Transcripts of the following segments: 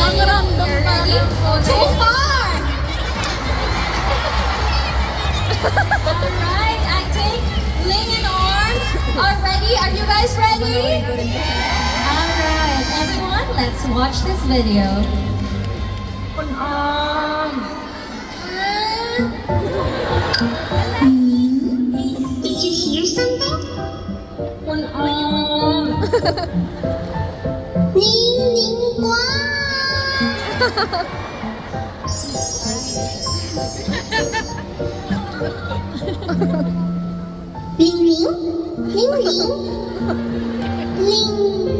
Too far! Alright, I think Ling and Orn are ready. Are you guys ready? Alright, everyone, let's watch this video. Um, Did you hear something? Um, 零零光。ม 铃铃光。铃铃，铃铃，铃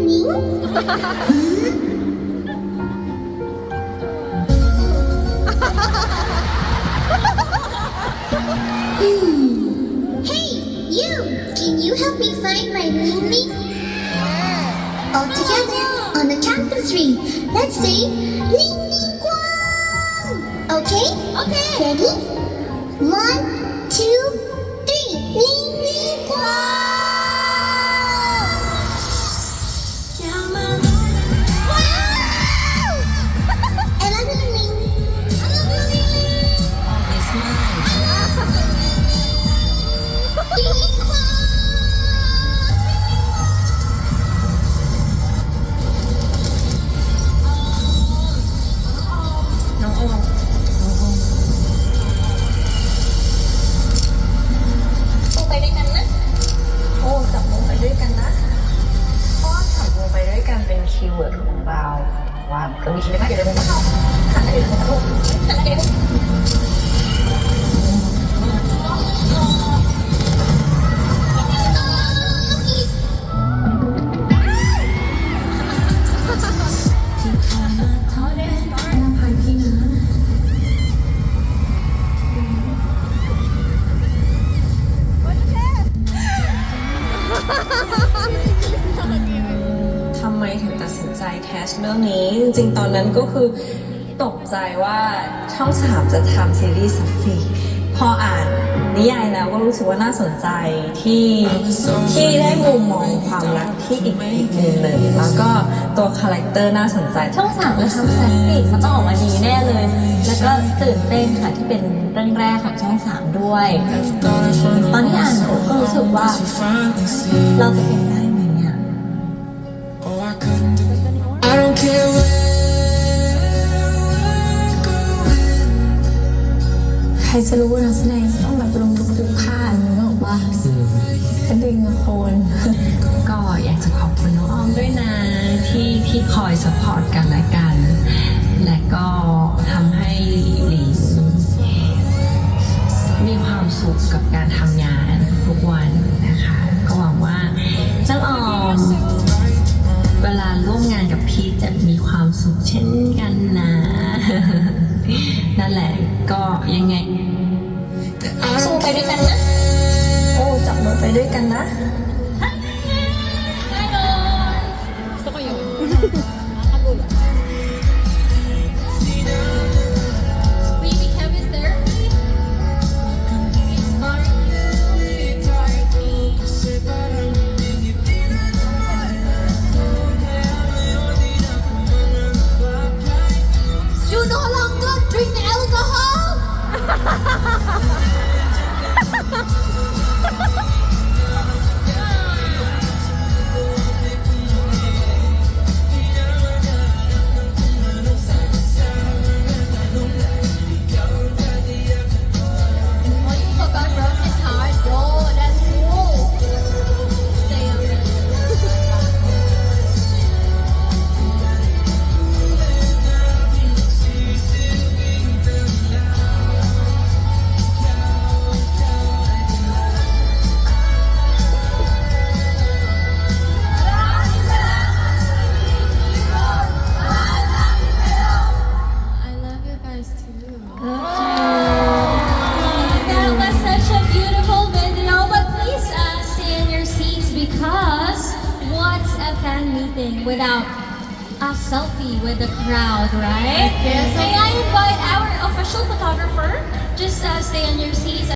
铃。Hmm. Hey, you! Can you help me find my Ling Ling? All together on the count of three. Let's say Ling Ling Guang. Okay? Okay. Ready? One, two, three. Ling ว่าเรามีชีวิตมากอยู่ในมุมของเราหันไปดูของลูกหันไปดู นใจแคสเรื่องนี้ จริงๆ ตอนนั้นก็คือตกใจว่าช่องสามจะทำซีรีส์สัฟฟีพออ่านนิยายแล้วก็รู้สึกว่าน่าสนใจที่ที่ได้มุมมองความรักที่อีกอีกมุมหนึ่งแล้วก็ตัวคาแรคเตอร์น่าสนใจ ช่องสามจะทำแฟนติกมันต้องออกมาดีแน่เลย แล้วก็ตื่นเต้นค่ะที่เป็นเรื่องแรกของช่องสามด้วย ตอนที่อ่านก็รู้สึกว่าเราจะเป็นได้ ครจะรู้ว่านักแสดงจะต้องแบบลงทุกทุกค่านึกออกปะเป็นดึงอะโคนก็อยากจะขอบคุณน้องออมด้วยนะที่ที่คอยสปอร์ตกันและกัน และก็ทำให้หลิงมีความสุขกับการทำงานทุกวันนะคะ ก็หวังว่าน้องออมเวลาร่วมงานกับพีทจะมีความสุขเช่นกันนะ นั่นแหละ ก็ยังไงสู้ไปด้วยกันนะ โอ้ จับมือไปด้วยกันนะ fan without a selfie with the crowd, right? Yes. May I invite our official photographer? Just uh, stay in your seats.